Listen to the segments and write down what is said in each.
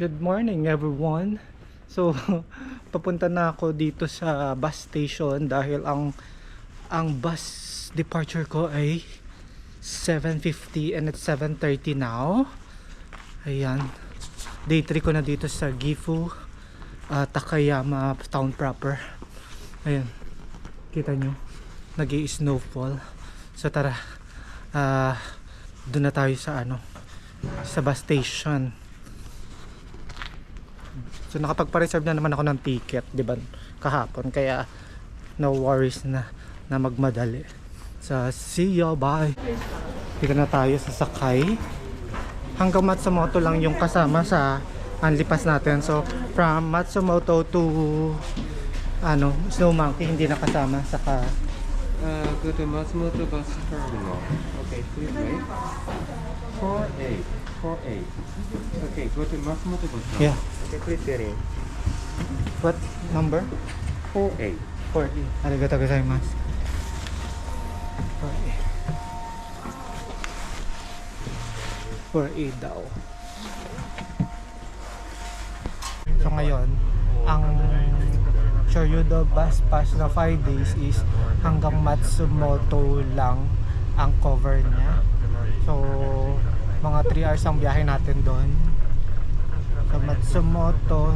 Good morning everyone. So papunta na ako dito sa bus station dahil ang ang bus departure ko ay 7.50 and it's 7.30 now. Ayan. Day 3 ko na dito sa Gifu, uh, Takayama town proper. Ayan. Kita nyo. nag snowfall So tara. Ah, doon na tayo sa ano sa bus station. So nakapagpa-reserve na naman ako ng ticket, 'di ba? Kahapon kaya no worries na na magmadali. So see you, bye. Dito na tayo sa sakay. Hanggang Matsumoto lang yung kasama sa anlipas natin. So from Matsumoto to ano, Snow Monkey hindi nakasama saka Uh, go to Matsumoto Bus Terminal. Okay, please wait. 4A. 4A. Okay, go to Bus Terminal. yeah. Okay, get in. What number? 4A. 4E. Arigato gozaimasu. 4E. 4E daw. So ngayon, ang Shoryudo bus pass na 5 days is hanggang Matsumoto lang ang cover niya. So, mga 3 hours ang biyahe natin doon. So, Matsumoto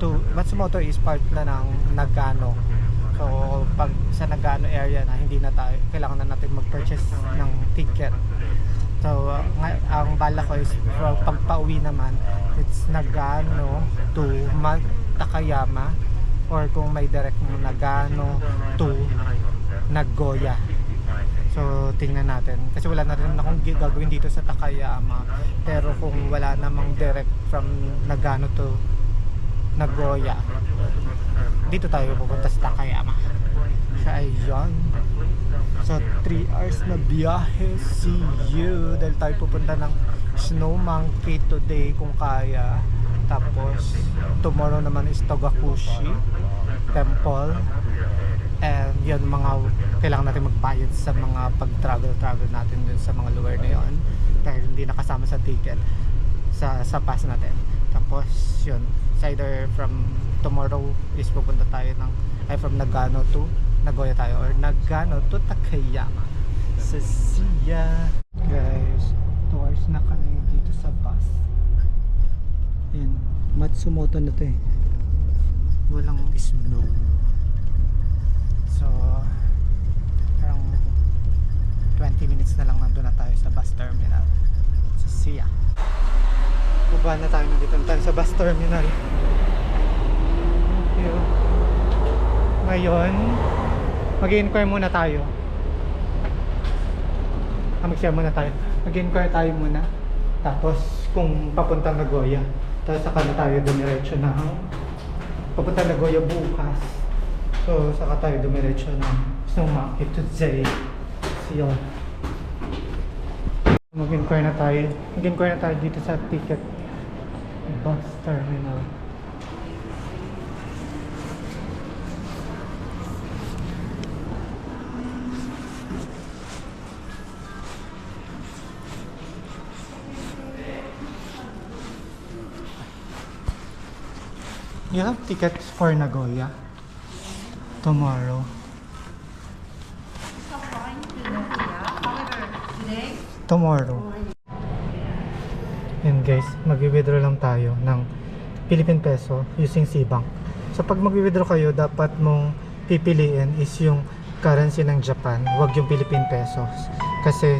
to Matsumoto is part na ng Nagano. So pag sa Nagano area na hindi na tayo kailangan na natin mag-purchase ng ticket. So nga, ang bala ko is from pagpa-uwi naman it's Nagano to Ma- Takayama or kung may direct ng Nagano to Nagoya. So tingnan natin. Kasi wala na rin akong gagawin dito sa Takayama. Pero kung wala namang direct from Nagano to Nagoya dito tayo pupunta sa Takayama. Sa Aion so 3 hours na biyahe. See you. Dahil tayo pupunta ng Snow Monkey today kung kaya. Tapos tomorrow naman is Togakushi Temple yun mga kailangan natin magbayad sa mga pag travel travel natin dun sa mga lugar na yun dahil hindi nakasama sa ticket sa sa pass natin. Tapos yun it's either from tomorrow is pupunta tayo ng ay from Nagano to Nagoya tayo or Nagano to Takayama. So see ya guys 2 hours na kami dito sa bus. Yun. Matsumoto na to eh. Walang snow so parang 20 minutes na lang nandun na tayo sa bus terminal so see ya Baba na tayo nandito na tayo sa bus terminal. Yun. Ngayon, mag-inquire muna tayo. Ah, mag-share muna tayo. Mag-inquire tayo muna. Tapos, kung papunta Nagoya. Tapos, saka na tayo dumiretso ng papunta Nagoya bukas. So, saka tayo dumiretso ng Snow Monkey to Zay. You. Mag-inquire na tayo. Mag-inquire na tayo dito sa ticket bus terminal. You have tickets for Nagoya tomorrow. tomorrow. Yan guys, mag-withdraw lang tayo ng Philippine Peso using Cbank. So pag mag-withdraw kayo, dapat mong pipiliin is yung currency ng Japan, wag yung Philippine Pesos. Kasi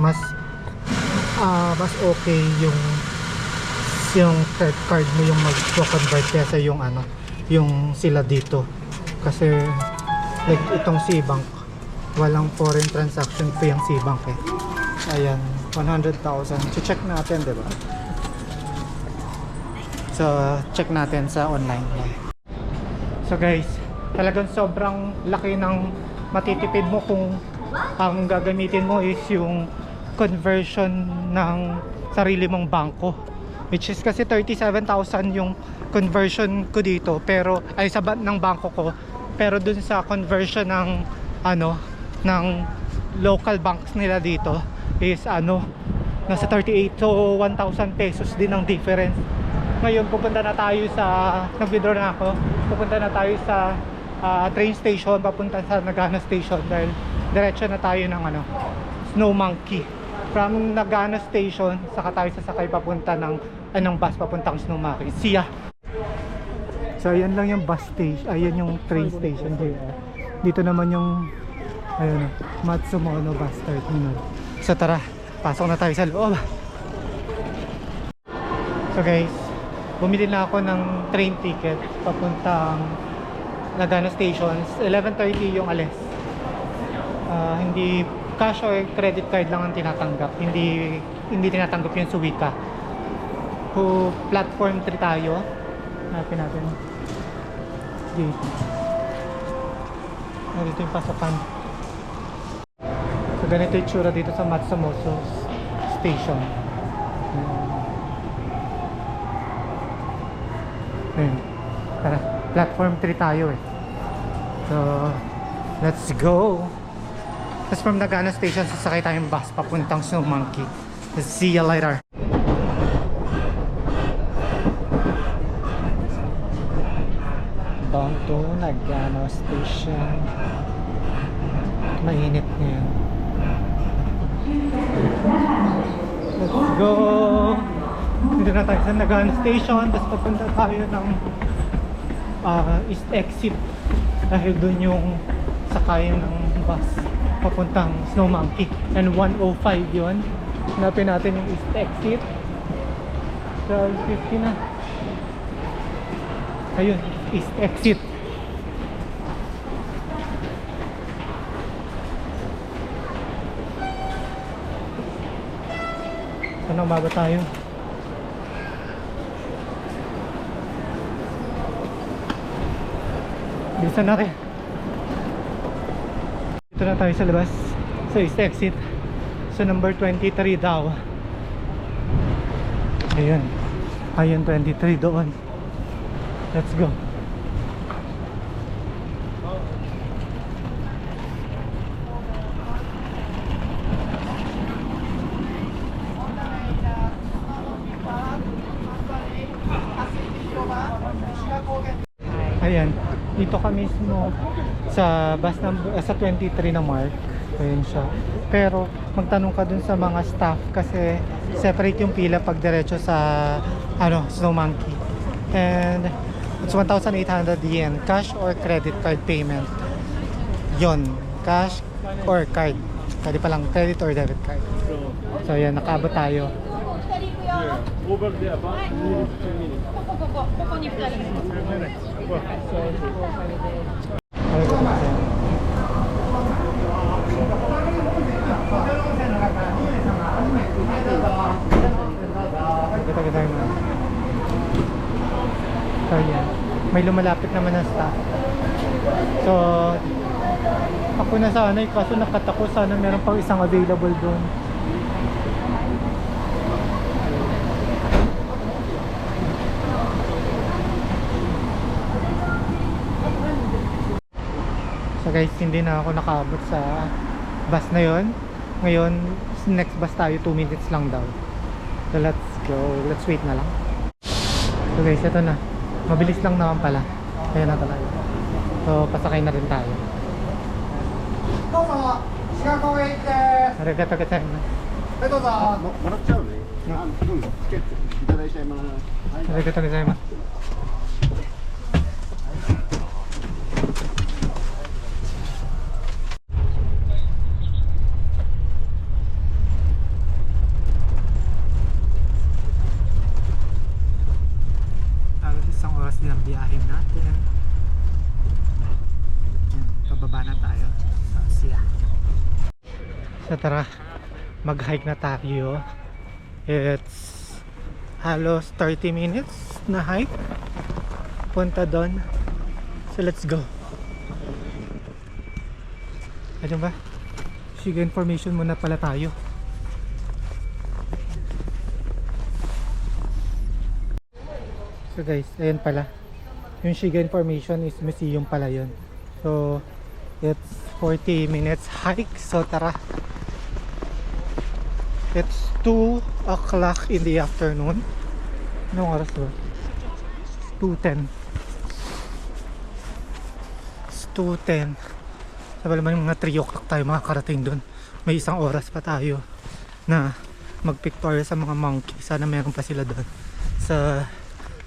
mas ah mas okay yung yung credit card mo yung mag-convert kesa yung ano, yung sila dito. Kasi like itong Cbank, walang foreign transaction fee ang Cbank eh. Ayan, 100,000. So check natin, 'di ba? So check natin sa online. So guys, talagang sobrang laki ng matitipid mo kung ang gagamitin mo is yung conversion ng sarili mong bangko. Which is kasi 37,000 yung conversion ko dito pero ay sa ng bangko ko pero dun sa conversion ng ano ng local banks nila dito is ano nasa 38 to 1,000 pesos din ang difference Ngayon pupunta na tayo sa nag-withdraw na ako. Pupunta na tayo sa ah, train station papunta sa Nagana station dahil diretso na tayo ng ano, Snow Monkey. From Nagana station, saka tayo sasakay papunta ng anong bus papuntang Snow Monkey. See ya. So ayan lang yung bus station, ayan yung train station JR. Dito naman yung ayun, Matsumono bus terminal. So tara, pasok na tayo sa loob. So guys, bumili na ako ng train ticket papuntang Nagano Station. 11.30 yung alis. Ah, hindi cash or credit card lang ang tinatanggap. Hindi hindi tinatanggap yung Suica. Kung platform 3 tayo, hanapin natin. Gate. Ah, dito yung pasokan. So ganito yung tsura dito sa Matsumoto Station. Ayun. Tara, platform 3 tayo eh. So, let's go! Tapos from Nagana Station, sasakay tayong bus papuntang Snow Monkey. See you later! Down to Nagano Station. Mainit ngayon. Let's go! Dito na tayo sa Nagano Station. Tapos papunta tayo ng ah, East Exit. Dahil doon yung sakayan ng bus papuntang Snow Monkey. And 105 yun. Hanapin natin yung East Exit. 12.50 na. Ayun, East Exit. Saan ang bago tayo? Bilisan natin. Dito na tayo sa labas. Sa East Exit. Sa number 23 daw. Ayun. Ayun 23 doon. Let's go. Ayan, dito ka mismo sa bus number uh, sa 23 na mark ayun siya pero magtanong ka dun sa mga staff kasi separate yung pila pag diretso sa ano snow monkey and it's 1,800 yen cash or credit card payment yon cash or card pwede palang credit or debit card so yan nakaabot tayo Over there, about 2 minutes. So yan. May lumalapit naman na staff. So ako na sana eh, kaso nakatako sana meron pang isang available doon. guys, hindi na ako nakaabot sa bus na yon. Ngayon, next bus tayo 2 minutes lang daw. So let's go. Let's wait na lang. So guys, ito na. Mabilis lang naman pala. Kaya na talaga. So pasakay na rin tayo. どうぞ、志賀公園行って、は Arigato gozaimasu. いどうぞ。ももらっちゃうね。あ、うん、チケットいただいちゃいます。はい。 Arigato gozaimasu. Halos Tara, mag-hike na tayo. It's halos 30 minutes na hike. Punta doon. So let's go. Ano ba? Shiga information muna pala tayo. So guys ayun pala. Yung Shiga information is museum pala yun. So it's 40 minutes hike. So tara It's 2 o'clock in the afternoon. Anong oras ba? 2.10 It's 2.10 Sabi naman mga 3 o'clock tayo makakarating dun. May isang oras pa tayo na magpictorial sa mga monkey. Sana meron pa sila doon sa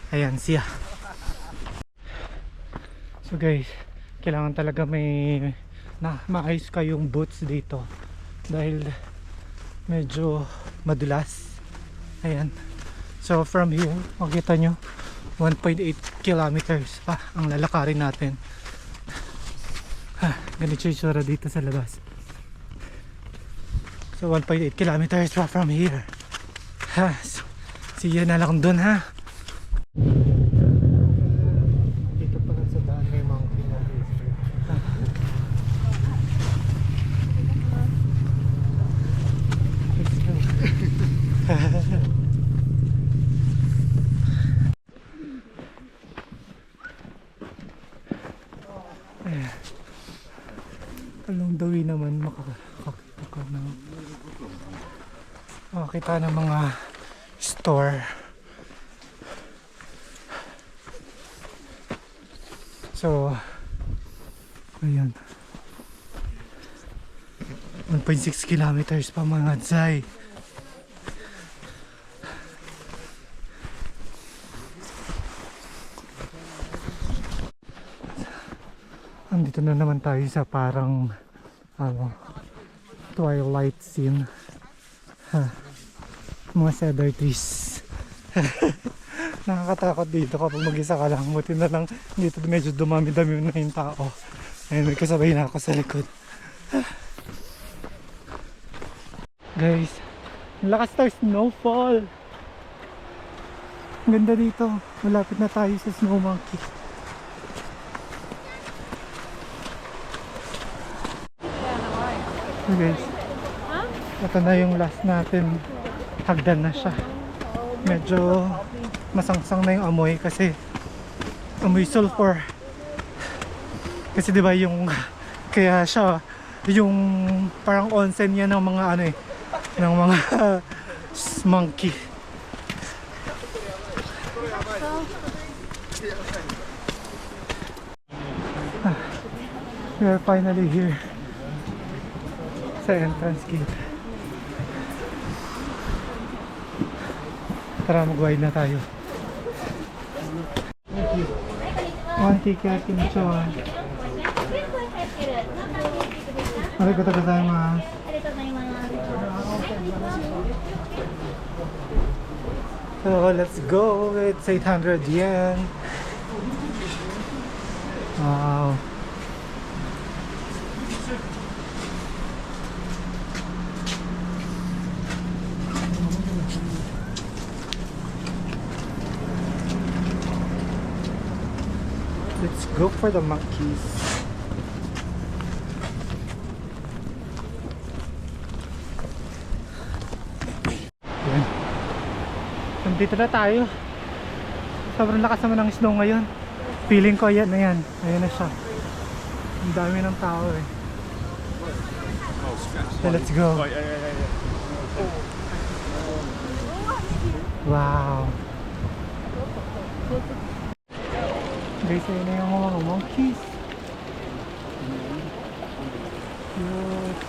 ayan siya. So guys kailangan talaga may na maayos kayong boots dito. Dahil medyo madulas ayan so from here makita nyo 1.8 kilometers pa ang lalakarin natin ha, ganito yung sura dito sa labas So 1.8 kilometers pa from here. Ha, so, see you na lang dun ha. Dito pala sa daan may mountain na Along the way naman makakakita ka ng makakita ng mga store so ayan. 1.6 kilometers pa mga zay. Andito na naman tayo sa parang ano twilight scene. Ha, mga cedar trees nakakatakot dito kapag mag-isa ka lang. Buti na lang dito medyo dumami-dami na yung tao. Ayun may kasabay na ako sa likod. Guys lakas tayo snowfall. Ganda dito. Malapit na tayo sa snow monkey. So guys ito na yung last natin. Hagdan na siya. Medyo masangsang na yung amoy kasi amoy sulfur. Kasi di ba yung kaya siya yung parang onsen yan ng mga ano eh ng mga monkey. Ah, we are finally here sa entrance gate. Tara, mag-wide na tayo. One ticket, kimchi-wan. Arigatou gozaimasu. So let's go. It's 800 yen. Wow. Let's go for the monkeys. Yan. Nandito na tayo. Sobrang lakas naman ng snow ngayon. Feeling ko yan na yan. Ayan na siya. Ang dami ng tao eh. So let's go. Wow. Ayun na yung mga monkeys. Cute.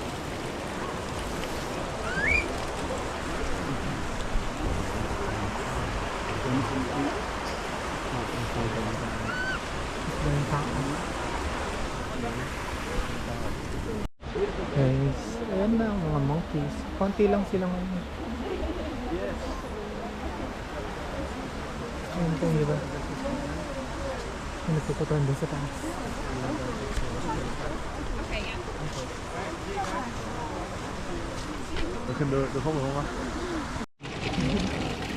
Guys, ayan na ang mga monkeys. Konti lang sila ngayon. Ayan po, di ba? Yung nagpuputuan doon sa taas.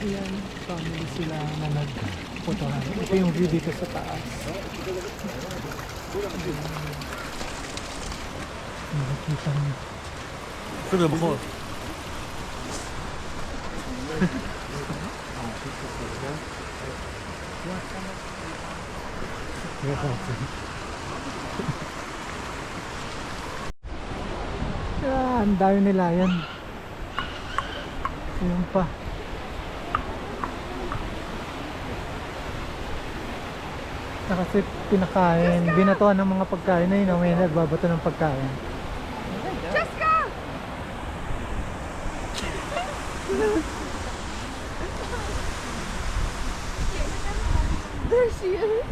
Ayan, family sila na nagputuhan. Ito yung view dito sa taas. Nakikita niyo. 这个 Ah, ang dami nila yan. Ayun pa. na kasi pinakain, binatuan ng mga pagkain na yun, may nagbabato ng pagkain. There she is.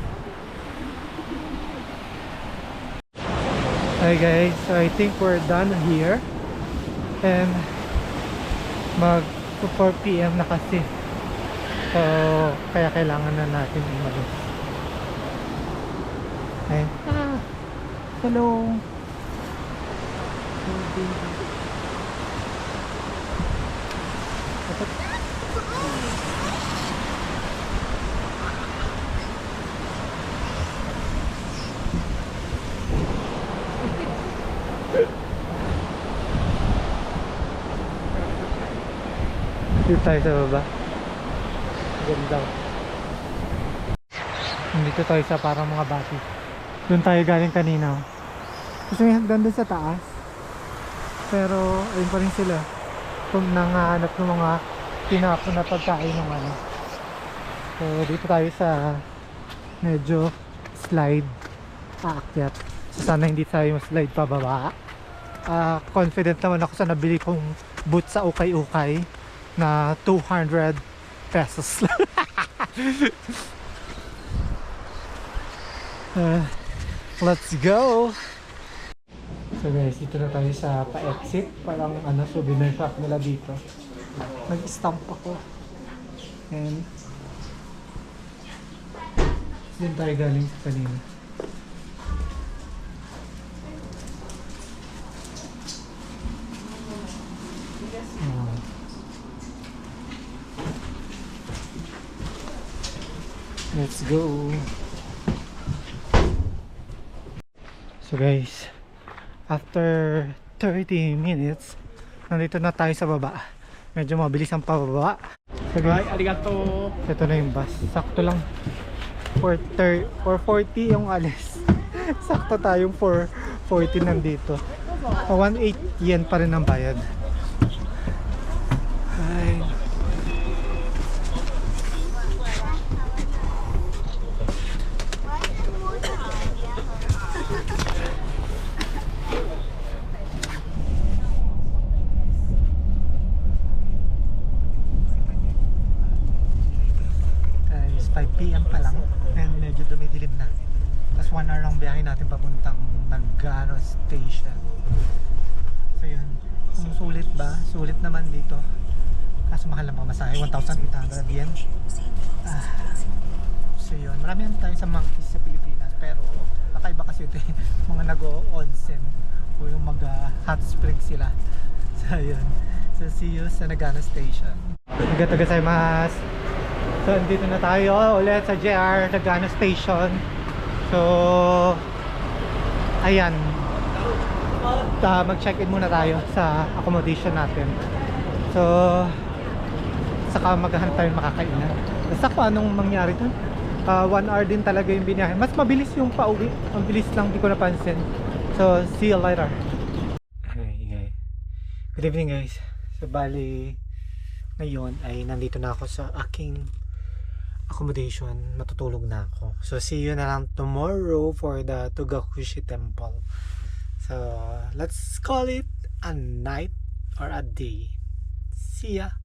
Hi guys, so I think we're done here. And mag 4 p.m. na kasi. So, kaya kailangan na natin umalis. Ayun. Ah, hello. Dito tayo sa baba. Ganda. Nandito tayo sa parang mga bati. Doon tayo galing kanina. Kasi may hagdan doon sa taas. Pero ayun pa rin sila. Kung nangahanap ng mga tinapon na pagkain ng ano. So dito tayo sa medyo slide aakyat. So sana hindi tayo slide pababa. Ah, confident naman ako sa nabili kong boot sa ukay-ukay na 200 pesos. Uh, let's go! So guys, dito na tayo sa pa-exit. Parang ano, souvenir shop nila dito. Nag-stamp ako. And din tayo galing kanina. Let's go. So guys, after 30 minutes, nandito na tayo sa baba. Medyo mabilis ang pababa. So guys, arigato. ito na yung bus. Sakto lang. 4.30 4.40 yung alis. Sakto tayong 4.40 nandito. Uh, 1.8 yen pa rin ang bayad. Ay. 5pm pa lang and medyo dumidilim na. Tapos 1 hour lang biyahe natin papuntang Nagano Station. So yun, kung sulit ba? Sulit naman dito. Kaso mahal lang pamasahe, 1,800 yen. Ah, so yun, marami naman tayo sa monkeys sa Pilipinas pero kakaiba kasi ito eh, mga nag-o-onsen o yung mag ah, hot spring sila. So yun, so see you sa Nagano Station. Nagataga sa mas. So, dito na tayo ulit sa JR Nagano Station. So, ayan. Ta mag-check-in muna tayo sa accommodation natin. So, saka maghahanap tayo makakainan. Kung anong mangyari dun. Uh, one hour din talaga yung biniyahe. Mas mabilis yung pauwi. Ang bilis lang, di ko napansin. So, see you later. Good evening guys. So, bali, ngayon ay nandito na ako sa aking accommodation. Matutulog na ako. So, see you na lang tomorrow for the Tugakushi Temple. So, let's call it a night or a day. See ya!